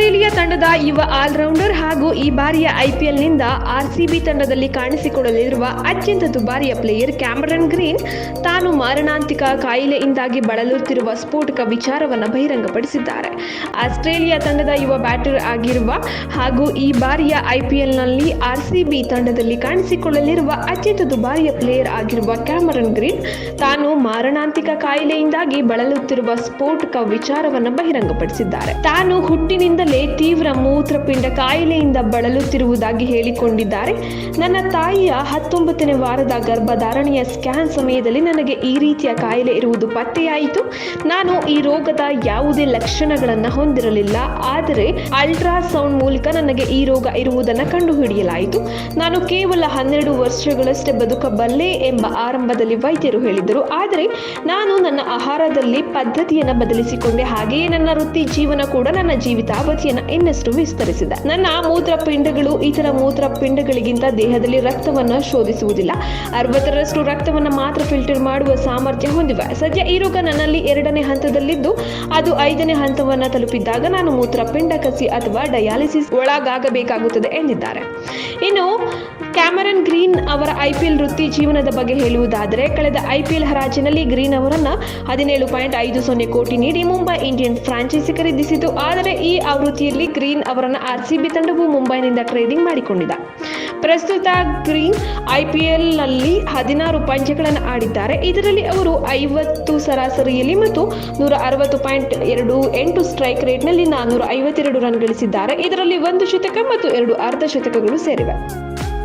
Australia ತಂಡದ ಯುವ allrounder ಹಾಗೂ ಈ ಬಾರಿಯ ಐಪಿಎಲ್ನಿಂದ ಆರ್ಸಿಬಿ ತಂಡದಲ್ಲಿ ಕಾಣಿಸಿಕೊಳ್ಳಲಿರುವ ಅತ್ಯಂತ ದುಬಾರಿಯ ಪ್ಲೇಯರ್ ಕ್ಯಾಮರನ್ ಗ್ರೀನ್, ತಾನು ಮಾರಣಾಂತಿಕ ಕಾಯಿಲೆಯಿಂದಾಗಿ ಬಳಲುತ್ತಿರುವ ಸ್ಫೋಟಕ ವಿಚಾರವನ್ನು ಬಹಿರಂಗಪಡಿಸಿದ್ದಾರೆ. ಆಸ್ಟ್ರೇಲಿಯಾ ತಂಡದ ಯುವ ಬ್ಯಾಟರ್ ಆಗಿರುವ ಹಾಗೂ ಈ ಬಾರಿಯ ಐಪಿಎಲ್ನಲ್ಲಿ ಆರ್ಸಿಬಿ ತಂಡದಲ್ಲಿ ಕಾಣಿಸಿಕೊಳ್ಳಲಿರುವ ಅತ್ಯಂತ ದುಬಾರಿಯ ಪ್ಲೇಯರ್ ಆಗಿರುವ ಕ್ಯಾಮರನ್ ಗ್ರೀನ್, ತಾನು ಮಾರಣಾಂತಿಕ ಕಾಯಿಲೆಯಿಂದಾಗಿ ಬಳಲುತ್ತಿರುವ ಸ್ಫೋಟಕ ವಿಚಾರವನ್ನು ಬಹಿರಂಗಪಡಿಸಿದ್ದಾರೆ. ತಾನು ಹುಟ್ಟಿನಿಂದಲೇ ತೀವ್ರ ಮೂತ್ರಪಿಂಡ ಕಾಯಿಲೆಯಿಂದ ಬಳಲುತ್ತಿರುವುದಾಗಿ ಹೇಳಿಕೊಂಡಿದ್ದಾರೆ. ನನ್ನ ತಾಯಿಯ ಹತ್ತೊಂಬತ್ತನೇ ವಾರದ ಗರ್ಭಧಾರಣೆಯ ಸ್ಕ್ಯಾನ್ ಸಮಯದಲ್ಲಿ ನನಗೆ ಈ ರೀತಿಯ ಕಾಯಿಲೆ ಇರುವುದು ಪತ್ತೆಯಾಯಿತು. ನಾನು ಈ ರೋಗದ ಯಾವುದೇ ಲಕ್ಷಣಗಳನ್ನು ಹೊಂದಿರಲಿಲ್ಲ. ಆದರೆ ಅಲ್ಟ್ರಾಸೌಂಡ್ ಮೂಲಕ ನನಗೆ ಈ ರೋಗ ಇರುವುದನ್ನು ಕಂಡುಹಿಡಿಯಲಾಯಿತು. ನಾನು ಕೇವಲ ಹನ್ನೆರಡು ವರ್ಷಗಳಷ್ಟೇ ಬದುಕಬಲ್ಲೆ ಎಂಬ ಆರಂಭದಲ್ಲಿ ವೈದ್ಯರು ಹೇಳಿದರು. ಆದರೆ ನಾನು ನನ್ನ ಆಹಾರದಲ್ಲಿ ಪದ್ಧತಿಯನ್ನು ಬದಲಿಸಿಕೊಂಡೆ. ಹಾಗೆಯೇ ನನ್ನ ವೃತ್ತಿ ಜೀವನ ಕೂಡ ನನ್ನ ಇನ್ನಷ್ಟು ವಿಸ್ತರಿಸಿದೆ. ನನ್ನ ಮೂತ್ರಪಿಂಡಗಳು ಇತರ ಮೂತ್ರಪಿಂಡಗಳಿಗಿಂತ ದೇಹದಲ್ಲಿ ರಕ್ತವನ್ನು ಶೋಧಿಸುವುದಿಲ್ಲ. ಅರವತ್ತರಷ್ಟು ರಕ್ತವನ್ನು ಮಾತ್ರ ಫಿಲ್ಟರ್ ಮಾಡುವ ಸಾಮರ್ಥ್ಯ ಹೊಂದಿವೆ ಸದ್ಯ ಈ ರೋಗ ನನ್ನಲ್ಲಿ ಎರಡನೇ ಹಂತದಲ್ಲಿದ್ದು, ಅದು ಐದನೇ ಹಂತವನ್ನು ತಲುಪಿದ್ದಾಗ ನಾನು ಮೂತ್ರಪಿಂಡ ಕಸಿ ಅಥವಾ ಡಯಾಲಿಸಿಸ್ ಒಳಗಾಗಬೇಕಾಗುತ್ತದೆ ಎಂದಿದ್ದಾರೆ. ಇನ್ನು ಕ್ಯಾಮರನ್ ಗ್ರೀನ್ ಅವರ ಐಪಿಎಲ್ ವೃತ್ತಿ ಜೀವನದ ಬಗ್ಗೆ ಹೇಳುವುದಾದರೆ, ಕಳೆದ ಐಪಿಎಲ್ ಹರಾಜಿನಲ್ಲಿ ಗ್ರೀನ್ ಅವರನ್ನ ಹದಿನೇಳು ಪಾಯಿಂಟ್ ಐದು ಸೊನ್ನೆ ಕೋಟಿ ನೀಡಿ ಮುಂಬೈ ಇಂಡಿಯನ್ಸ್ ಫ್ರಾಂಚೈಸಿ ಖರೀದಿಸಿತು. ಆದರೆ ಈ ಆವೃತ್ತಿಯಲ್ಲಿ ಗ್ರೀನ್ ಅವರನ್ನ ಆರ್ಸಿಬಿ ತಂಡವು ಮುಂಬೈನಿಂದ ಟ್ರೇಡಿಂಗ್ ಮಾಡಿಕೊಂಡಿದೆ. ಪ್ರಸ್ತುತ ಗ್ರೀನ್ ಐಪಿಎಲ್ನಲ್ಲಿ ಹದಿನಾರು ಪಂದ್ಯಗಳನ್ನು ಆಡಿದ್ದಾರೆ. ಇದರಲ್ಲಿ ಅವರು ಐವತ್ತು ಸರಾಸರಿಯಲ್ಲಿ ಮತ್ತು ನೂರ ಅರವತ್ತು ಪಾಯಿಂಟ್ ಎರಡು ಎಂಟು ಸ್ಟ್ರೈಕ್ ರೇಟ್ನಲ್ಲಿ ನಾನ್ನೂರ ಐವತ್ತೆರಡು ರನ್ ಗಳಿಸಿದ್ದಾರೆ. ಇದರಲ್ಲಿ ಒಂದು ಶತಕ ಮತ್ತು ಎರಡು ಅರ್ಧ ಶತಕಗಳು ಸೇರಿವೆ.